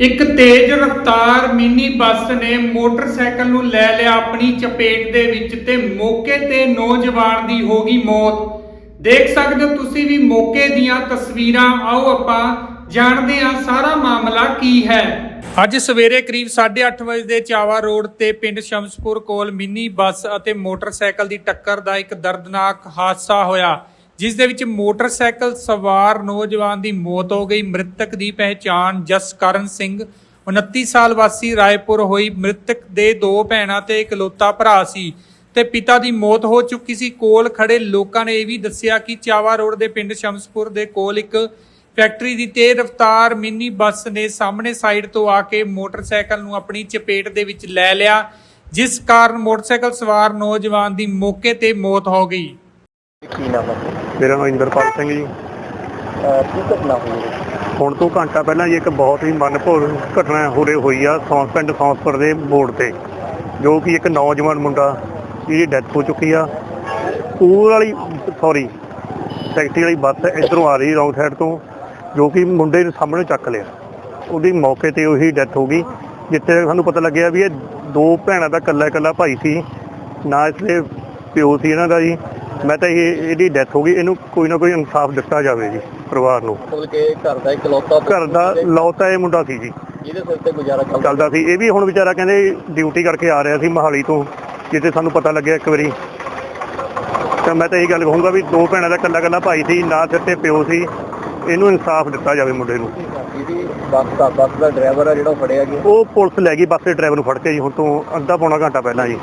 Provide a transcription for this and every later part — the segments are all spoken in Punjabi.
ਇੱਕ ਤੇਜ਼ ਰਫ਼ਤਾਰ ਮਿੰਨੀ ਬੱਸ ਨੇ ਮੋਟਰਸਾਈਕਲ ਨੂੰ ਲੈ ਲਿਆ ਆਪਣੀ ਚਪੇਟ ਦੇ ਵਿੱਚ ਤੇ ਮੌਕੇ ਤੇ ਨੌਜਵਾਨ ਦੀ ਹੋ ਗਈ ਮੌਤ। ਦੇਖ ਸਕਦੇ ਹੋ ਤੁਸੀਂ ਵੀ ਮੌਕੇ ਦੀਆਂ ਤਸਵੀਰਾਂ। ਆਓ ਆਪਾਂ ਜਾਣਦੇ ਹਾਂ ਸਾਰਾ ਮਾਮਲਾ ਕੀ ਹੈ। ਅੱਜ ਸਵੇਰੇ ਕਰੀਬ 8:30 ਵਜੇ ਦੇ ਚਾਵਾ ਰੋਡ ਤੇ ਪਿੰਡ ਸ਼ਮਸਪੁਰ ਕੋਲ ਮਿੰਨੀ ਬੱਸ ਅਤੇ ਮੋਟਰਸਾਈਕਲ ਦੀ ਟੱਕਰ ਦਾ ਇੱਕ ਦਰਦਨਾਕ ਹਾਦਸਾ ਹੋਇਆ। ਜਿਸ ਦੇ ਵਿੱਚ ਮੋਟਰਸਾਈਕਲ ਸਵਾਰ ਨੌਜਵਾਨ ਦੀ ਮੌਤ ਹੋ ਗਈ। ਮ੍ਰਿਤਕ ਦੀ ਪਹਿਚਾਣ ਜਸਕਰਨ ਸਿੰਘ 29 ਸਾਲ ਵਾਸੀ, ਰਾਏਪੁਰ ਹੋਈ। ਮ੍ਰਿਤਕ ਦੇ ਦੋ ਭੈਣਾਂ ਤੇ ਇਕਲੌਤਾ ਭਰਾ ਸੀ ਤੇ ਪਿਤਾ ਦੀ ਮੌਤ ਹੋ ਚੁੱਕੀ ਸੀ। ਕੋਲ ਖੜੇ ਲੋਕਾਂ ਨੇ ਇਹ ਵੀ ਦੱਸਿਆ ਕਿ ਚਾਵਾ ਰੋਡ ਦੇ ਪਿੰਡ ਸ਼ਮਸਪੁਰ ਦੇ ਕੋਲ ਇੱਕ ਫੈਕਟਰੀ ਦੀ ਤੇਜ਼ ਰਫ਼ਤਾਰ ਮਿੰਨੀ ਬੱਸ ਨੇ ਸਾਹਮਣੇ ਸਾਈਡ ਤੋਂ ਆ ਕੇ ਮੋਟਰਸਾਈਕਲ ਨੂੰ ਆਪਣੀ ਚਪੇਟ ਦੇ ਵਿੱਚ ਲੈ ਲਿਆ, ਜਿਸ ਕਾਰਨ ਮੋਟਰਸਾਈਕਲ ਸਵਾਰ ਨੌਜਵਾਨ ਦੀ ਮੌਕੇ ਤੇ ਮੌਤ ਹੋ ਗਈ। ਕੀ ਨਾਮ ਹੈ ਮੇਰਾ ਨਾਮ ਇੰਦਰਪਾਲ ਸਿੰਘ ਜੀ। ਕੀ ਘਟਨਾ ਹੋਈ ਹੈ? ਹੁਣ ਤੋਂ ਘੰਟਾ ਪਹਿਲਾਂ ਜੀ ਇੱਕ ਬਹੁਤ ਹੀ ਮਨਭੋਰ ਘਟਨਾ ਹੋਰੇ ਹੋਈ ਆ ਸੌਂਸ ਪਿੰਡ ਸੌਂਸਪੁਰ ਦੇ ਮੋੜ ਤੇ ਜੋ ਕਿ ਇੱਕ ਨੌਜਵਾਨ ਮੁੰਡਾ ਜਿਹਦੀ ਡੈਥ ਹੋ ਚੁੱਕੀ ਆ। ਸਕੂਲ ਵਾਲੀ ਸੌਰੀ ਟੈਕਸੀ ਵਾਲੀ ਬੱਸ ਇਧਰੋਂ ਆ ਰਹੀ ਰੌਂਗ ਸਾਈਡ ਤੋਂ ਜੋ ਕਿ ਮੁੰਡੇ ਦੇ ਸਾਹਮਣੇ ਚੱਕ ਲਿਆ। ਉਹਦੀ ਮੌਕੇ ਤੇ ਉਹੀ ਡੈਥ ਹੋ ਗਈ ਜਿੱਥੇ ਸਾਨੂੰ ਪਤਾ ਲੱਗਿਆ ਵੀ ਇਹ ਦੋ ਭੈਣਾਂ ਦਾ ਇਕੱਲਾ ਇਕੱਲਾ ਭਾਈ ਸੀ ਨਾ ਇਸਦੇ ਪਿਓ ਸੀ ਇਹਨਾਂ ਦਾ ਜੀ। ਮੈਂ ਤਾਂ ਇਹ ਇਹਦੀ ਡੈਥ ਹੋ ਗਈ। ਇਹਨੂੰ ਕੋਈ ਨਾ ਕੋਈ ਇਨਸਾਫ ਦਿੱਤਾ ਜਾਵੇ ਜੀ ਪਰਿਵਾਰ ਨੂੰ। ਮਤਲਬ ਕਿ ਘਰ ਦਾ ਇਕਲੌਤਾ ਘਰ ਦਾ ਲੌਤਾ ਇਹ ਮੁੰਡਾ ਸੀ ਜੀ। ਜਿਹਦੇ ਸਿਰ ਤੇ ਗੁਜ਼ਾਰਾ ਚੱਲਦਾ ਸੀ। ਇਹ ਵੀ ਹੁਣ ਵਿਚਾਰਾ ਕਹਿੰਦੇ ਡਿਊਟੀ ਕਰਕੇ ਆ ਰਿਹਾ ਸੀ ਮਹਾਲੀ ਤੋਂ ਜਿੱਥੇ ਸਾਨੂੰ ਪਤਾ ਲੱਗਿਆ ਇੱਕ ਵਾਰੀ। ਤਾਂ ਮੈਂ ਤਾਂ ਇਹ ਗੱਲ ਕਹੂੰਗਾ ਵੀ ਦੋ ਭੈਣਾਂ ਦਾ ਇਕੱਲਾ ਇਕੱਲਾ ਭਾਈ ਸੀ ਨਾ ਸਿਰ ਤੇ ਪਿਓ ਸੀ। ਇਹਨੂੰ ਇਨਸਾਫ ਦਿੱਤਾ ਜਾਵੇ ਮੁੰਡੇ ਨੂੰ। ਜਿਹਦੀ ਬੱਸ ਦਾ ਬੱਸ ਦਾ ਡਰਾਈਵਰ ਆ ਜਿਹੜਾ ਫੜਿਆ ਗਿਆ। ਉਹ ਪੁਲਿਸ ਲੈ ਗਈ ਬੱਸ ਦੇ ਡਰਾਈਵਰ ਨੂੰ ਫੜ ਕੇ ਜੀ। ਹੁਣ ਤੋਂ ਅੱਧਾ ਪੌਣਾ ਘੰਟਾ ਪਹਿਲਾਂ ਜੀ।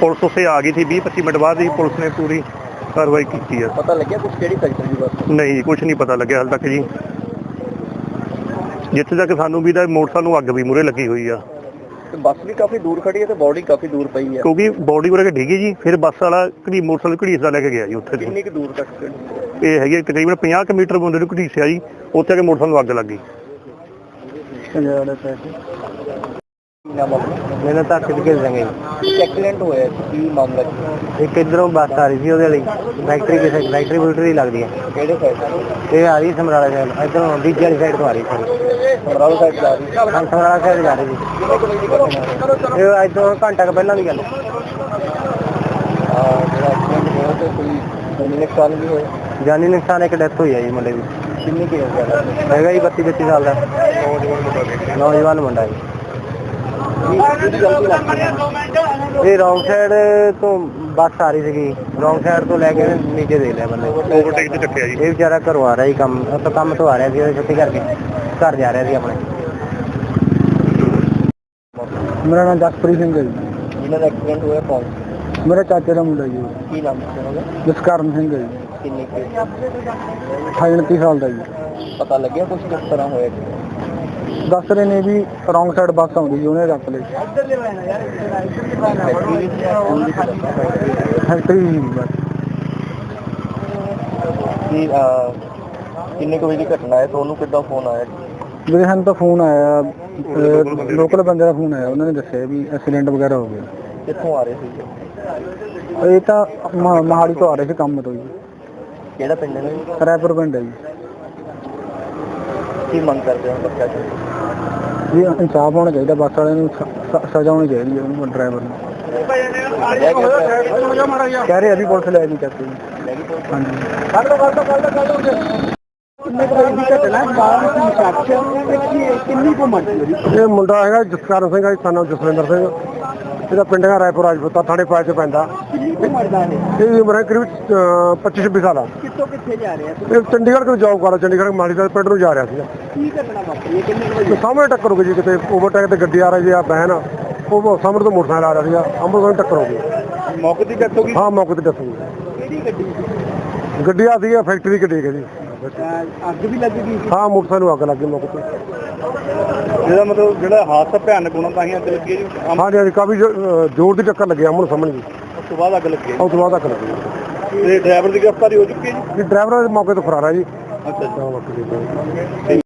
ਪੁਲਿਸ ਉੱਥੇ ਆ ਗਈ ਸੀ 20 25 ਮਿੰਟ ਬਾਅਦ ਹੀ ਪੁਲਿਸ ਨੇ ਪੂਰੀ ਕਾਰਵਾਈ ਕੀਤੀ ਆ ਪਤਾ ਲੱਗਿਆ ਕੁਝ ਕਿਹੜੀ ਫੈਕਟਰੀ ਦੀ ਬੱਸ ਨਹੀਂ ਕੁਝ ਨਹੀਂ ਪਤਾ ਲੱਗਿਆ ਹਾਲ ਤੱਕ ਜੀ। ਜਿੱਥੇ ਤੱਕ ਸਾਨੂੰ ਵੀ ਦਾ ਮੋਟਰਸਾਈਕਲ ਨੂੰ ਅੱਗ ਵੀ ਮੂਰੇ ਲੱਗੀ ਹੋਈ ਆ। ਤੇ ਬੱਸ ਵੀ ਕਾਫੀ ਦੂਰ ਖੜੀ ਹੈ ਤੇ ਬੋਡੀ ਕਾਫੀ ਦੂਰ ਪਈ ਹੈ। ਕਿਉਂਕਿ ਬੋਡੀ ਉਰੇ ਡਿੱਗੀ ਜੀ ਫਿਰ ਬੱਸ ਵਾਲਾ ਘੜੀ ਮੋਟਰਸਾਈਕਲ ਘੜੀਸਦਾ ਲੈ ਕੇ ਗਿਆ ਜੀ ਉੱਥੇ ਕਿੰਨੀ ਕੁ ਦੂਰ ਤੱਕ? ਇਹ ਹੈਗੀ ਤਕਰੀਬਨ 50 ਕੁ ਮੀਟਰ ਬੰਦੇ ਨੂੰ ਘੜੀਸਿਆ ਜੀ ਉੱਥੇ ਆ ਕੇ ਮੋਟਰਸਾਈਕਲ ਨੂੰ ਅੱਗ ਲੱਗੀ ਮੈਨੂੰ ਤਾਂ ਕਿਤੇ ਕਿਲ ਜਾਂਗੇ ਐਕਸੀਡੈਂਟ ਹੋਇਆ? ਸੀ, ਕੀ ਮਾਮਲਾ ਸੀ? ਇੱਕ ਇਧਰੋਂ ਬੱਸ ਆ ਰਹੀ ਸੀ ਉਹਦੇ ਲਈ ਫੈਕਟਰੀ ਕਿਸੇ ਫੈਕਟਰੀ ਫੁਲਟਰੀ ਲੱਗਦੀ ਹੈ। ਕਿਹੜੇ ਸਾਈਡ ਇਹ ਆ ਰਹੀ ਸਮਰਾਲਾ ਸਾਈਡ ਇਧਰੋਂ ਦੂਜੀ ਵਾਲੀ ਸਾਈਡ ਤੋਂ ਆ ਰਹੀ ਸੀ। ਸਮਰਾਲਾ ਸਾਈਡ ਜਾ ਰਹੀ ਹਾਂ ਸਮਰਾਲਾ ਸਾਈਡ ਜਾ ਰਹੀ ਸੀ। ਕਿੰਨੇ ਕੁ ਵਜੇ ਦੀ ਘਟਨਾ ਹੈ ਇਹ ਅੱਜ ਤੋਂ ਘੰਟਾ ਕੁ ਪਹਿਲਾਂ ਦੀ ਗੱਲ ਹੈ। ਆ ਜਿਹੜਾ ਐਕਸੀਡੈਂਟ ਹੋਇਆ ਤੇ ਕੋਈ ਜਾਨੀ ਨੁਕਸਾਨ ਵੀ ਹੋਇਆ? ਜਾਨੀ ਨੁਕਸਾਨ ਇੱਕ ਡੈਥ ਹੋਈ ਹੈ ਜੀ ਮੁੰਡੇ ਦੀ। ਕਿੰਨੀ ਕੁ ਏਜ ਹੈ ਹੈਗਾ ਜੀ 32 32 ਸਾਲ ਦਾ। ਨੌਜਵਾਨ ਮੁੰਡਾ ਜੀ ਕਿਹਦੀ ਗਲਤੀ ਲੱਗਦੀ ਹੈ ਇਹ ਰੌਂਗ ਸਾਈਡ ਤੋਂ ਬੱਸ ਆ ਰਹੀ ਸੀਗੀ। ਰੌਂਗ ਸਾਈਡ ਤੋਂ ਲੈ ਕੇ ਨੀਚੇ ਦੇ ਲਿਆ ਬੰਦੇ। ਓਵਰਟੇਕ ਤੇ ਚੱਕਿਆ ਜੀ। ਇਹ ਵਿਚਾਰਾ ਘਰੋਂ ਆ ਰਿਹਾ ਸੀ ਕੰਮ ਉੱਥੋਂ ਕੰਮ ਤੋਂ ਆ ਰਿਹਾ ਸੀ ਛੁੱਟੀ ਕਰਕੇ। ਘਰ ਜਾ ਰਿਹਾ ਸੀ ਆਪਣੇ। ਮੇਰਾ ਨਾਮ ਜਸਪ੍ਰੀਤ ਸਿੰਘ ਹੈ ਜੀ। ਜਿਹਨਾਂ ਦਾ ਐਕਸੀਡੈਂਟ ਹੋਇਆ ਕੌਣ? ਮੇਰਾ ਚਾਚੇ ਦਾ ਮੁੰਡਾ ਜੀ। ਕੀ ਨਾਮ ਹੈ ਉਹਦਾ ਜਸਕਰਨ ਸਿੰਘ ਹੈ ਜੀ। ਕਿੰਨੀ ਕੁ? 28 ਸਾਲ ਦਾ ਜੀ। ਪਤਾ ਲੱਗਿਆ ਕੁਝ ਕਿਸ ਤਰ੍ਹਾਂ ਹੋਇਆ? ਜੀ ਦੱਸ ਰਹੇ ਨੇ ਵੀ ਰੌਂਗ ਸਾਈਡ ਬੱਸ ਆਉਂਦੀ ਜੀ ਉਹਨੇ ਰੱਖ ਲਈ। ਫੈਕਟਰੀ ਬਸ। ਕੀ ਅਹ, ਕਿੰਨੇ ਕੁ ਵਜੇ ਦੀ ਘਟਨਾ ਹੈ? ਤੁਹਾਨੂੰ ਕਿੱਦਾਂ ਫੋਨ ਆਇਆ? ਵੀਰੇ ਸਾਨੂੰ ਤਾਂ ਫੋਨ ਆਇਆ ਲੋਕਲ ਬੰਦੇ ਦਾ ਫੋਨ ਆਇਆ ਉਹਨਾਂ ਨੇ ਦੱਸਿਆ ਵੀ ਐਕਸੀਡੈਂਟ ਵਗੈਰਾ ਹੋ ਗਿਆ। ਕਿੱਥੋਂ ਆ ਰਹੇ ਸੀ? ਇਹ ਤਾਂ ਮਹਾ- ਮੋਹਾਲੀ ਤੋਂ ਆ ਰਹੇ ਸੀ ਕੰਮ ਤੋਂ ਜੀ ਕਿਹੜਾ ਪਿੰਡ ਹੈ? ਜੀ? ਰਾਏਪੁਰ ਪਿੰਡ ਹੈ ਜੀ। ਕੀ ਮੰਗ ਕਰਦੇ ਹੋ? ਬੱਚਾ ਜੀ ਜੀ ਇਨਸਾਫ ਹੋਣਾ ਚਾਹੀਦਾ ਬੱਸ ਵਾਲਿਆਂ ਨੂੰ ਸਜ਼ਾ ਹੋਣੀ ਚਾਹੀਦੀ ਹੈ ਉਹਨੂੰ ਡਰਾਈਵਰ ਨੂੰ। ਕਹਿ ਰਹੇ ਅਭੀ ਪੁਲਿਸ ਲੈ ਲੈ ਗਈ ਪੁਲਿਸ? ਹਾਂਜੀ। ਕੱਢ ਦੋ ਕੱਢ ਦੋ ਕੱਢ ਦੋ ਕੱਢ ਮਰਜ਼ੀ ਇਹ ਮੁੰਡਾ ਹੈਗਾ ਜਸਕਰਨ ਸਿੰਘ ਹੈ ਸਾਨੂੰ ਜਸਵਿੰਦਰ ਸਿੰਘ। ਇਹਦਾ ਪਿੰਡ ਹੈ ਰਾਏਪੁਰ ਰਾਜਪੂਤਾ ਥਾਣੇ ਪਾਇ ਚ ਪੈਂਦਾ। ਕਿੰਨੀ ਕੁ ਮਰਦਾ ਨੇ ਇਹਦੀ ਉਮਰ ਹੈ ਕਰੀਬ 25 26 ਸਾਲ ਆ। ਕਿੱਥੋਂ ਕਿੱਥੇ ਜਾ ਰਹੇ ਆ ਇਹ ਚੰਡੀਗੜ੍ਹ ਤੋਂ ਜੌਬ ਕਰਦਾ ਚੰਡੀਗੜ੍ਹ ਮਾਲੀ ਦਾ ਪਿੰਡ ਨੂੰ ਜਾ ਰਿਹਾ ਸੀਗਾ। ਕੀ ਘਟਨਾ ਵਾਪਰੀ ਹੈ? ਕਿੰਨੇ ਕੁ ਤੇ ਸਾਹਮਣੇ ਟੱਕਰ ਹੋ ਗਈ ਜੀ ਕਿਤੇ ਓਵਰਟੇਕ ਤੇ ਗੱਡੀ ਆ ਰਹੀ ਸੀ ਆ ਬੈਨ ਉਹ ਸਾਹਮਣੇ ਤੋਂ ਮੋਟਰਸਾਈਕਲ ਆ ਰਿਹਾ ਸੀਗਾ ਅੰਮ੍ਰਿਤਸਰ ਨੂੰ ਟੱਕਰ ਹੋ ਗਈ। ਵਜੇ ਮੌਕੇ ਦੀ ਡੈਥ ਹੋ ਗਈ? ਹਾਂ ਮੌਕੇ ਤੇ ਦੱਸੋ ਕਿਹੜੀ ਗੱਡੀ? ਸੀ ਗੱਡੀ ਆ ਸੀ ਫੈਕਟਰੀ ਦੀ ਗੱਡੀ ਹੈ ਜੀ। ਅੱਗ ਵੀ ਲੱਗ ਗਈ ਹਾਂ ਮੋਟਰਸਾਈਕਲ ਨੂੰ ਅੱਗ ਲੱਗ ਗਈ ਮੌਕੇ ਤੇ। ਇਹਦਾ ਮਤਲਬ ਜਿਹੜਾ ਹਾਦਸਾ ਭਿਆਨਕ ਹੋਣਾ ਤਾਂ ਹੀ ਅੱਗ ਲੱਗੀ ਜੀ? ਉਸ ਹਾਂਜੀ ਹਾਂਜੀ ਕਾਫੀ ਜ਼ੋ- ਅਹ ਜ਼ੋਰ ਦੀ ਟੱਕਰ ਲੱਗੀ ਅਮਨ ਸਾਹਮਣੇ ਜੀ। ਤੋਂ ਬਾਅਦ ਅੱਗ ਲੱਗੀ ਉਸ ਤੋਂ ਬਾਅਦ ਅੱਗ ਲੱਗੀ। ਤੇ ਡਰਾਈਵਰ ਦੀ ਗ੍ਰਿਫਤਾਰੀ ਹੋ ਚੁੱਕੀ ਹੈ ਜੀ? ਜੀ ਡਰਾਈਵਰ ਮੌਕੇ ਤੋਂ ਫਰਾਰ ਹੈ ਜੀ। ਅੱਛਾ ਹਾਂ, ਤੇ।